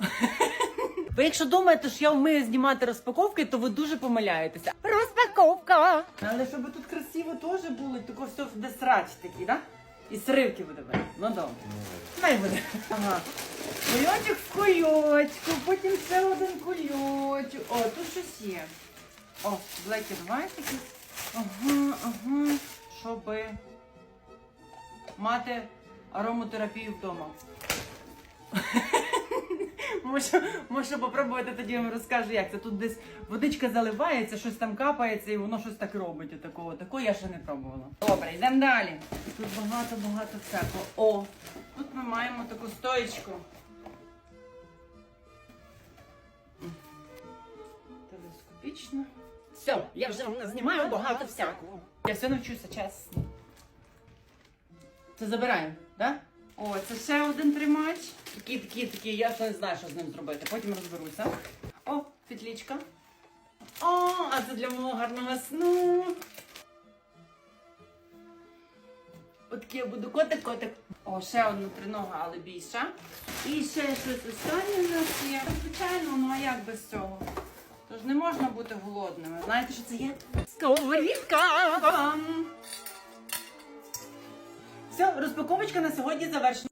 Ви якщо думаєте, що я вмію знімати розпаковки, то ви дуже помиляєтеся. Розпаковка! Але щоб тут красиво теж було, тако все де срач такий, да? І сривки буде бути. Ну добре. Хай буде. Ага. Кульочок в кульочку, потім ще один кульочок. О, тут щось є. О, блекі давай. Ага, ага. Щоб мати аромотерапію вдома. Можу, можу попробувати тоді вам розкажу, як це. Тут десь водичка заливається, щось там капається і воно щось так робить. Отакого. Такого я ще не пробувала. Добре, йдемо далі. Тут багато-багато всякого. О, тут ми маємо таку стоєчку. Телескопічно. Все, я вже знімаю багато всякого. Я все навчуся, чесно. Це забираємо, так? Да? О, це ще один тримач. Такий, такий, такий, я не знаю, що з ним зробити. Потім розберуся. О, петлічка. О, а це для мого гарного сну. От я буду котик-котик. О, ще одна тринога, але більша. І ще щось останнє в нас є. Звичайно, ну а як без цього? Тож не можна бути голодними. Знаєте, що це є? Сковорідка! Все, розпаковочка на сьогодні завершена.